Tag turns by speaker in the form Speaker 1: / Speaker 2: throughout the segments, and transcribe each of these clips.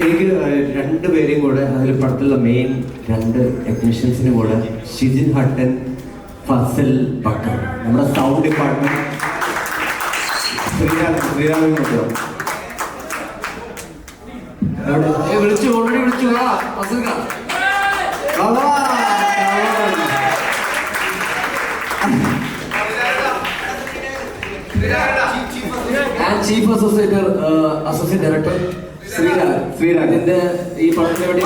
Speaker 1: എനിക്ക് രണ്ട് പേരെയും കൂടെ അതിൽ പടത്തിലുള്ള മെയിൻ രണ്ട് ടെക്നീഷ്യൻസിനും കൂടെ ഷിജിൻ ഹട്ടൻ ഫസൽ ബക്കർ. നമ്മുടെ സൗണ്ട് ഡിപ്പാർട്ട്മെന്റ് ശ്രീരാം
Speaker 2: വിളിച്ചു ഓൾറെഡി വിളിച്ചു. Chief associate associate director Sreerag. ഇതിന്റെ ഈ പടത്തിന് വേണ്ടി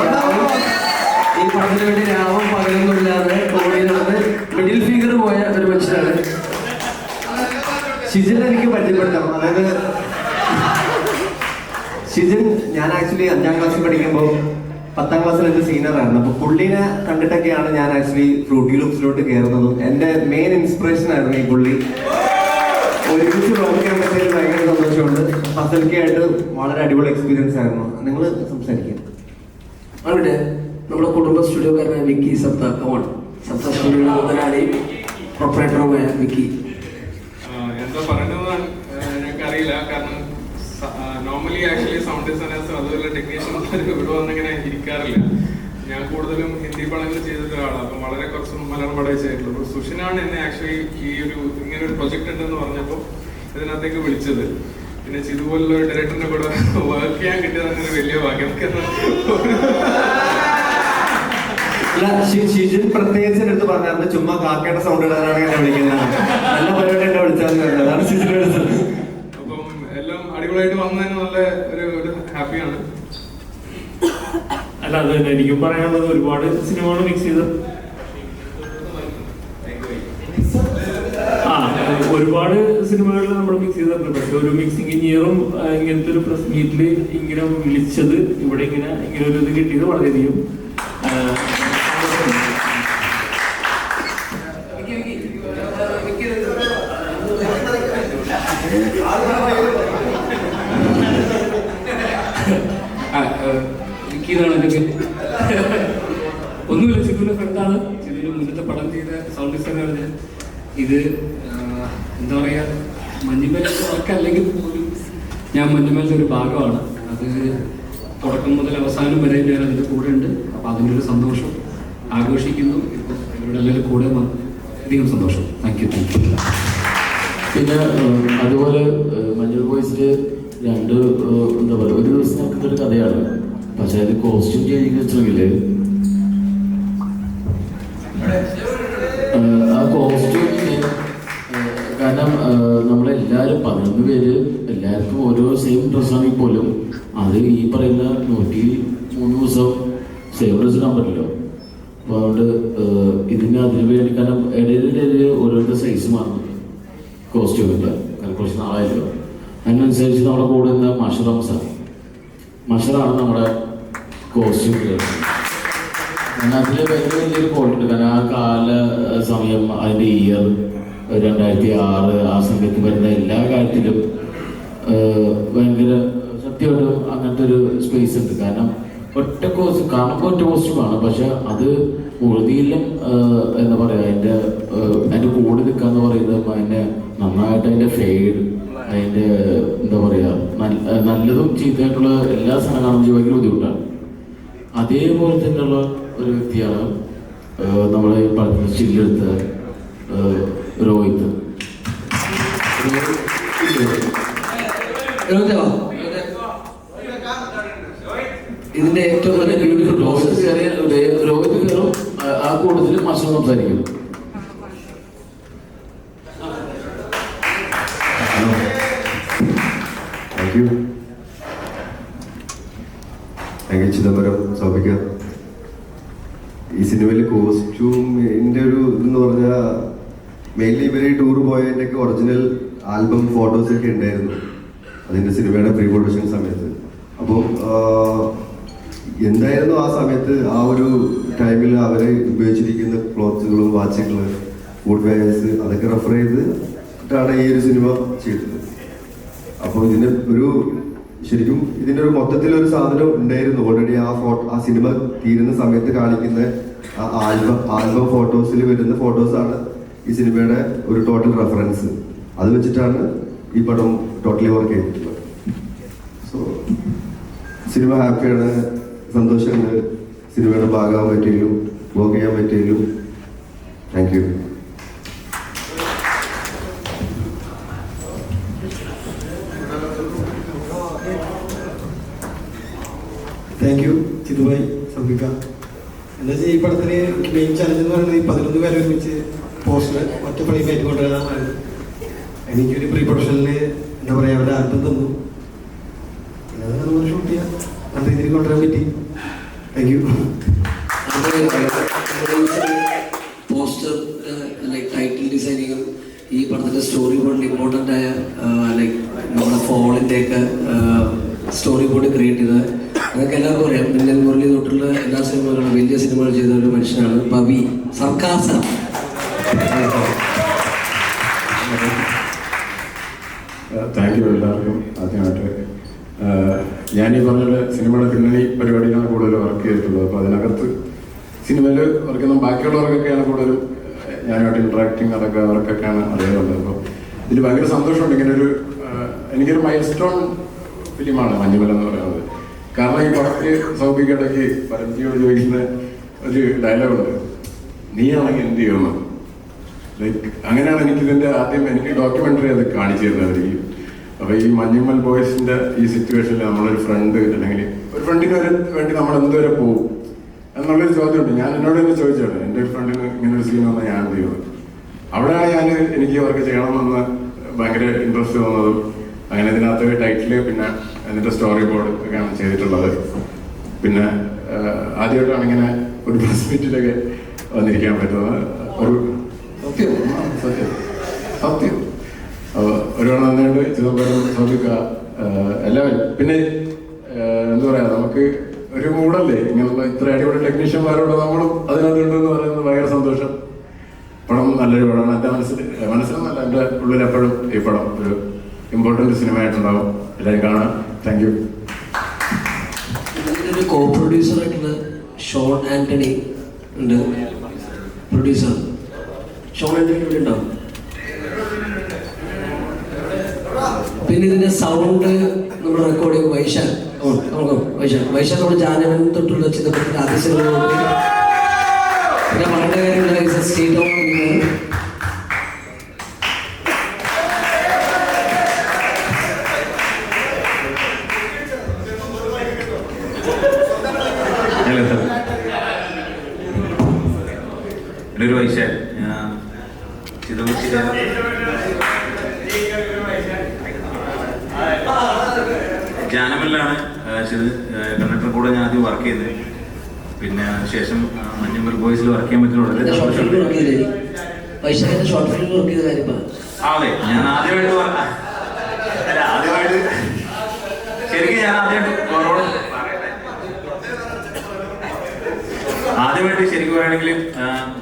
Speaker 2: ഈ പടത്തിന് വേണ്ടി രാവും പകലൊന്നുമില്ലാതെ കോടി നടന്ന് മിഡിൽ ഫിംഗർ പോയ ഒരു മനുഷ്യനാണ്.
Speaker 1: ഷിജിൻ എനിക്ക് പരിചയപ്പെടുത്തണം. അതായത് ഷിജിൻ ഞാൻ ആക്ച്വലി അഞ്ചാം ക്ലാസ്സിൽ പഠിക്കുമ്പോൾ പത്താം ക്ലാസ്സിൽ എന്റെ സീനിയറാണ് അപ്പൊ പുള്ളിനെ കണ്ടിട്ടൊക്കെയാണ് ഞാൻ ആക്ച്വലി ഫ്രൂട്ടി ലൂപ്സിലോട്ട് കയറുന്നതും എന്റെ മെയിൻ ഇൻസ്പിറേഷൻ ആയിരുന്നു ഈ പുള്ളി. ഒരുമിച്ച് ബ്ലോക്ക് ചെയ്യാൻ പറ്റിയതിൽ ഭയങ്കര സന്തോഷമുണ്ട്. ഫസൽക്കായിട്ട് വളരെ അടിപൊളി എക്സ്പീരിയൻസ് ആയിരുന്നു. നിങ്ങൾ സംസാരിക്കാം.
Speaker 2: അവിടെ നമ്മുടെ കുടുംബ സ്റ്റുഡിയോക്കാരനായ വിക്കി സപ്ത കമോൺ സപ്ത സ്റ്റുഡിയോയുടെ മുതലാളി പ്രൊപ്പറേറ്ററുമായ വിക്കി.
Speaker 3: എന്താ പറയുന്നത് കാരണം നോർമലി ആക്ച്വലി സൗണ്ട് ഡിസൈനേഴ്സ് അതുപോലെ ടെക്നീഷ്യൻസ് ഇവിടെ വന്നിങ്ങനെ ഇരിക്കാറില്ല. ഞാൻ കൂടുതലും ഹിന്ദി പടങ്ങൾ ചെയ്തിട്ട് ഒരാളാണ് അപ്പം വളരെ കുറച്ച് മലയാളം പടമേ ചെയ്തിട്ടുള്ളൂ. അപ്പോൾ സുഷിനാണ് എന്നെ ആക്ച്വലി ഈ ഒരു ഇങ്ങനെ ഒരു പ്രൊജക്ട് ഉണ്ടെന്ന് പറഞ്ഞപ്പോൾ ഇതിനകത്തേക്ക് വിളിച്ചത്. പിന്നെ ഇതുപോലുള്ള ഒരു ഡയറക്ടറിന്റെ കൂടെ വർക്ക് ചെയ്യാൻ കിട്ടിയത് അങ്ങനെ വലിയ ഭാഗ്യം.
Speaker 1: ഷിജിൻ പ്രത്യേകിച്ച് എടുത്ത് പറഞ്ഞാൽ ചുമ്മാ കാക്കയുടെ സൗണ്ട് ഇടാനാണ് എന്നെ വിളിക്കുന്നത്. നല്ല പരിപാടി എന്നെ വിളിച്ചാൽ അതാണ് ഷിജിൻ വിളിച്ചത്
Speaker 3: അപ്പം എല്ലാം അടിപൊളിയായിട്ട് വന്നതിന് നല്ല ഒരു ഹാപ്പിയാണ്
Speaker 4: അല്ല അത് തന്നെ എനിക്കും പറയാനുള്ളത് ഒരുപാട് സിനിമകൾ മിക്സ് ചെയ്ത്. ആ ഒരുപാട് സിനിമകളിൽ നമ്മൾ മിക്സ് ചെയ്തിട്ടുണ്ട്. പക്ഷെ ഒരു മിക്സിംഗ് ഇഞ്ചിനീയറും ഇങ്ങനത്തെ ഒരു പ്രസ് മീറ്റിൽ ഇങ്ങനെ വിളിച്ചത് ഇവിടെ ഇങ്ങനെ ഇങ്ങനെ ഒരു ഇത് കിട്ടിയത് വളരെയധികം ആ,
Speaker 5: വിക്കിയതാണ് എന്റെ പേര് ഒന്നുമില്ല ചിക്കുവിന്റെ ഫ്രണ്ടാണ് ചിക്കുവിന്റെ മുന്നത്തെ പടം ചെയ്ത സൗണ്ട് ഡിസൈനർ ഞാൻ. ഇത് എന്താ പറയുക മഞ്ഞുമേലൊക്കെ അല്ലെങ്കിൽ പോലും ഞാൻ മഞ്ഞുമേലിന്റെ ഒരു ഭാഗമാണ്. അത് തുടക്കം മുതൽ അവസാനം വരെ ഞാൻ അതിന്റെ കൂടെ ഉണ്ട്. അപ്പോൾ അതിന്റെ ഒരു സന്തോഷം ആഘോഷിക്കുന്നു. ഇപ്പോൾ ഇവിടെ എല്ലാവരും കൂടെ അധികം സന്തോഷം. താങ്ക് യു താങ്ക് യു
Speaker 6: പിന്നെ അതുപോലെ മഞ്ഞു ബോയ്സിൽ രണ്ട് എന്താ പറയുക ഒരു ദിവസം നടക്കുന്ന ഒരു കഥയാണ്. പക്ഷെ അത് കോസ്റ്റ്യൂം ചേഞ്ചിങ് വെച്ചെങ്കിൽ ആ കോസ്റ്റ്യൂമിന് കാരണം നമ്മളെല്ലാരും പതിനൊന്ന് പേര് എല്ലാവർക്കും ഓരോ സെയിം ഡ്രസ്സാണെങ്കിൽ പോലും അത് ഈ പറയുന്ന നൂറ്റി മൂന്ന് ദിവസം സെയിം ഡ്രസ്സ് ഇടാൻ പറ്റില്ലോ അപ്പോൾ അതുകൊണ്ട് ഇതിന് അതിന് വേണ്ടി കാരണം ഇടയിലിടയിൽ ഓരോരുടെ സൈസ് മാറുന്നു കോസ്റ്റ്യൂമിന്റെ കാരണം കുറച്ച് നാളായല്ലോ. അതിനനുസരിച്ച് നമ്മുടെ കൂടെ നിന്ന് മഷർ സാർ മഷറാണ് നമ്മുടെ കോസ്റ്റ്യൂം കാരണം അതിൽ വലിയ വലിയൊരു ക്വാളിറ്റി കാരണം ആ കാല സമയം അതിന്റെ ഇയർ രണ്ടായിരത്തി ആറ് ആ സമയത്ത് വരുന്ന എല്ലാ കാര്യത്തിലും ഭയങ്കര സത്യമായിട്ടും അങ്ങനത്തെ ഒരു സ്പേസ് ഉണ്ട്. കാരണം ഒറ്റ കോസ്റ്റ്യൂം കാണുമ്പോൾ ഒറ്റ കോസ്റ്റ്യൂമാണ് പക്ഷെ അത് മുഴുതിയിലും എന്താ പറയുക അതിന്റെ അതിന്റെ കൂടെ നിൽക്കാന്ന് പറയുന്നത് അതിന്റെ നന്നായിട്ട് അതിന്റെ ഫെയ്ഡ് അതിന്റെ എന്താ പറയുക നല്ല നല്ലതും ചീത്തയായിട്ടുള്ള എല്ലാ സാധനങ്ങളും ഭയങ്കര ബുദ്ധിമുട്ടാണ്. അതേപോലെ തന്നെയുള്ള ഒരു വ്യക്തിയാണ് നമ്മളെ നമ്മുടെ ഈ ഏഹ്, രോഹിത്.
Speaker 2: ഇതിന്റെ ഏറ്റവും നല്ല ബ്യൂട്ടിഫുൾ
Speaker 6: രോഹിത്
Speaker 2: പ്രോസസ്
Speaker 6: കയറിയ രോഹിത് കയറും ആ- ആ കൂട്ടത്തിൽ മത്സരം സംസാരിക്കും.
Speaker 7: Thank you you Chidambaram Saubhika ഈ സിനിമയിൽ കോസ്റ്റ്യൂമിന്റെ ഒരു ഇതെന്ന് പറഞ്ഞാൽ മെയിൻലി ഇവർ ടൂർ പോയതിന്റെയൊക്കെ ഒറിജിനൽ ആൽബം ഫോട്ടോസൊക്കെ ഉണ്ടായിരുന്നു. അതിന്റെ സിനിമയുടെ പ്രീ പ്രൊഡക്ഷൻ സമയത്ത് അപ്പോൾ എന്തായിരുന്നു ആ സമയത്ത് ആ ഒരു ടൈമിൽ അവർ ഉപയോഗിച്ചിരിക്കുന്ന ക്ലോത്തുകളും വാച്ചുകൾ ഫുഡ് വെയേഴ്സ് അതൊക്കെ റെഫർ ചെയ്തിട്ടാണ് ഈ ഒരു സിനിമ ചെയ്തത്. അപ്പോൾ ഇതിന് ഒരു ശരിക്കും ഇതിന്റെ ഒരു മൊത്തത്തിൽ ഒരു സാധനം ഉണ്ടായിരുന്നു ഓൾറെഡി ആ ഫോട്ടോ ആ സിനിമ തീരുന്ന സമയത്ത് കാണിക്കുന്ന ആൽബം ആൽബം ഫോട്ടോസിൽ വരുന്ന ഫോട്ടോസാണ് ഈ സിനിമയുടെ ഒരു ടോട്ടൽ റെഫറൻസ് അത് വെച്ചിട്ടാണ് ഈ പടം ടോട്ടലി വർക്ക് ചെയ്തിട്ടുള്ളത്. സോ സിനിമ ഹാപ്പിയാണ് സന്തോഷമുണ്ട്. സിനിമയുടെ ഭാഗമാകാൻ പറ്റിയതിലും വർക്ക് ചെയ്യാൻ പറ്റിയതിലും. താങ്ക് യു
Speaker 8: യു ചിതുഭായ് സംബിക എന്താ വെച്ചാൽ ഈ പടത്തിന് മെയിൻ ചലഞ്ച് എന്ന് പറയുന്നത് ഈ പതിനൊന്ന് പേരെ ഒരുമിച്ച് പോസ്റ്റർ ഒറ്റ കയറ്റിക്കൊണ്ടിരുന്നതാണ് കൊണ്ടുവരാനാണ്. എനിക്കൊരു പ്രീ പ്രൊഡക്ഷനിൽ എന്താ പറയുക അവരുടെ ആൽബം തന്നു. പിന്നെ അത് നമ്മൾ ഷൂട്ട് ചെയ്യാം. നല്ല രീതിയിൽ കൊണ്ടുവരാൻ പറ്റി. Thank you
Speaker 2: poster like title ഡിസൈനിങ്ങും ഈ പടത്തിന്റെ സ്റ്റോറി ബോർഡിൽ ഇമ്പോർട്ടന്റ് ആയ ലൈക് നമ്മുടെ ഫോണിന്റെയൊക്കെ സ്റ്റോറി ബോർഡ് ക്രിയേറ്റ് ചെയ്തത് നിങ്ങൾക്ക് എല്ലാവർക്കും അറിയാം മിന്നൽ മുരളി തൊട്ടുള്ള എല്ലാ സിനിമകളും വലിയ സിനിമകൾ ചെയ്ത ഒരു മനുഷ്യനാണ് പവി സർക്കാർ സാർ.
Speaker 9: താങ്ക് യു എല്ലാവർക്കും ആദ്യമായിട്ട്. ഞാൻ ഈ പറഞ്ഞ സിനിമയുടെ പിന്നണി പരിപാടിയിലാണ് കൂടുതൽ വർക്ക് ചെയ്തിട്ടുള്ളത്. അപ്പോൾ അതിനകത്ത് സിനിമയിൽ വർക്ക് ചെയ്യുന്ന ബാക്കിയുള്ളവർക്കൊക്കെയാണ് കൂടുതലും ഞാനായിട്ട് ഇൻട്രാക്ടിങ് അതൊക്കെ അവർക്കൊക്കെയാണ് അറിയാറുള്ളത്. അപ്പോൾ ഇതിൽ ഭയങ്കര സന്തോഷമുണ്ട്. ഇങ്ങനെ ഒരു എനിക്കൊരു മൈൽ സ്റ്റോൺ ഫിലിമാണ് മഞ്ഞുമല എന്ന് പറയുന്നത്. കാരണം ഈ പടത്തിൽ സൗഭികടയ്ക്ക് പരസ്യോട് ചോദിക്കുന്ന ഒരു ഡയലോഗുണ്ട് നീയാണെങ്കിൽ എന്ത് ചെയ്യണം? ലൈക്ക് അങ്ങനെയാണ് എനിക്ക് ഇതിന്റെ ആദ്യം എനിക്ക് ഡോക്യുമെന്ററി അത് കാണിച്ചു തരുന്നത് ഈ അപ്പൊ ഈ മഞ്ഞുമ്മൽ ബോയ്സിന്റെ ഈ സിറ്റുവേഷനിൽ നമ്മളൊരു ഫ്രണ്ട് അല്ലെങ്കിൽ ഒരു ഫ്രണ്ടിന് വരെ വേണ്ടി നമ്മൾ എന്തുവരെ പോകും എന്നുള്ളൊരു ചോദ്യമുണ്ട്. ഞാൻ എന്നോട് തന്നെ ചോദിച്ചാണ് എന്റെ ഫ്രണ്ടിന് ഇങ്ങനെ ഒരു സീൻ വന്നാൽ ഞാൻ എന്ത് ചെയ്യുന്നത് അവിടെ ഞാൻ എനിക്ക് അവർക്ക് ചെയ്യണമെന്ന് ഭയങ്കര ഇൻട്രസ്റ്റ് തോന്നുന്നതും അങ്ങനെ ഇതിനകത്ത് ടൈറ്റിൽ പിന്നെ അതിന്റെ സ്റ്റോറി ബോർഡ് ഒക്കെയാണ് ചെയ്തിട്ടുള്ളത്. പിന്നെ ആദ്യമായിട്ടാണ് ഇങ്ങനെ ഒരു പ്രസ് മീറ്റിലൊക്കെ വന്നിരിക്കാൻ പറ്റുന്നത്. ഒരു സത്യം സത്യം. സത്യം. ഒരുപാട് നന്നായിട്ട് ചിദംബരം സൗദിക്ക എല്ലാവരും പിന്നെ എന്താ പറയാ നമുക്ക് ഒരു കൂടല്ലേ ഇങ്ങനെയുള്ള ഇത്ര അടിപൊളി ടെക്നീഷ്യന്മാരോട് നമ്മളും അതിനകത്തുണ്ടെന്ന് പറയുന്നത് ഭയങ്കര സന്തോഷം. പടം നല്ലൊരു പടമാണ്. എന്റെ മനസ്സിൽ മനസ്സിലൊന്നല്ല എന്റെ ഉള്ളിൽ എപ്പോഴും ഈ പടം ഒരു ഇമ്പോർട്ടന്റ് സിനിമയായിട്ടുണ്ടാവും എല്ലാവരും കാണാം. താങ്ക് യു
Speaker 2: കോ പ്രൊഡ്യൂസർ ആയിട്ടുള്ള ഷോൺ ആന്റണി ഉണ്ട്. പ്രൊഡ്യൂസർ ഷോൺ ആന്റണി പിന്നെ ഇതിന്റെ സൗണ്ട് നമ്മുടെ റെക്കോർഡിംഗ് വൈശാഖ് വൈശാഖ് വൈശാഖ് നമ്മുടെ ജാനവൻ തൊട്ടുള്ള ചിത്രത്തിന്റെ ആദ്യ പിന്നെ വളരെ കാര്യമില്ല സ്റ്റേറ്റ് ഓഫ്
Speaker 10: ഒരു വൈശാൽ ജാനമല്ലാണ് കണ്ടക്ടർ കൂടെ ഞാൻ ആദ്യം വർക്ക് ചെയ്തത് പിന്നെ ശേഷം ആ, ബോയ്സിൽ വർക്ക് ചെയ്യാൻ പറ്റുന്ന വളരെ
Speaker 2: ഷോർട്ട് ഫിലിം
Speaker 10: സന്തോഷമുണ്ട്
Speaker 2: വർക്ക് ചെയ്തേ. വൈശാഖിന്റെ ഷോർട്ട് ഫിലിം വർക്ക് ചെയ്ത കാര്യം
Speaker 10: ആ, അതെ. ഞാൻ ആദ്യമായിട്ട് ആദ്യമായിട്ട് ശരിക്കും ഞാൻ ആദ്യമായിട്ട് കൊറോണ ആദ്യമായിട്ട് ശരിക്കും പറയുകയാണെങ്കിൽ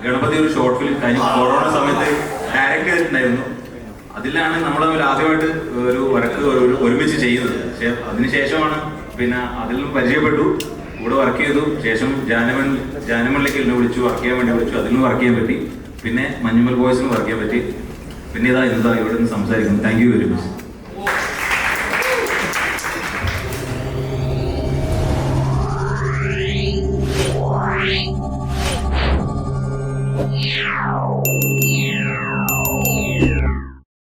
Speaker 10: ഗണപതി ഒരു ഷോർട്ട് ഫിലിം കഴിഞ്ഞ കൊറോണ സമയത്ത് ഡയറക്റ്റ് ചെയ്തിട്ടുണ്ടായിരുന്നു. അതിലാണ് നമ്മൾ തമ്മിൽ ആദ്യമായിട്ട് ഒരു വർക്ക് ഒരു ഒരുമിച്ച് ചെയ്യുന്നത്. പക്ഷേ അതിനുശേഷമാണ് പിന്നെ അതിലും പരിചയപ്പെട്ടു. കൂടെ വർക്ക് ചെയ്തു. ശേഷം ജാനമൺ ജാനമണിലേക്ക് എന്നെ വിളിച്ചു വർക്ക് ചെയ്യാൻ വേണ്ടി വിളിച്ചു. അതിലും വർക്ക് ചെയ്യാൻ പറ്റി. പിന്നെ മഞ്ഞുമൽ ബോയ്സിനും വർക്ക് ചെയ്യാൻ പറ്റി. പിന്നെ ഇതാ ഇതാ ഇവിടെ നിന്ന് സംസാരിക്കുന്നു. Thank you very much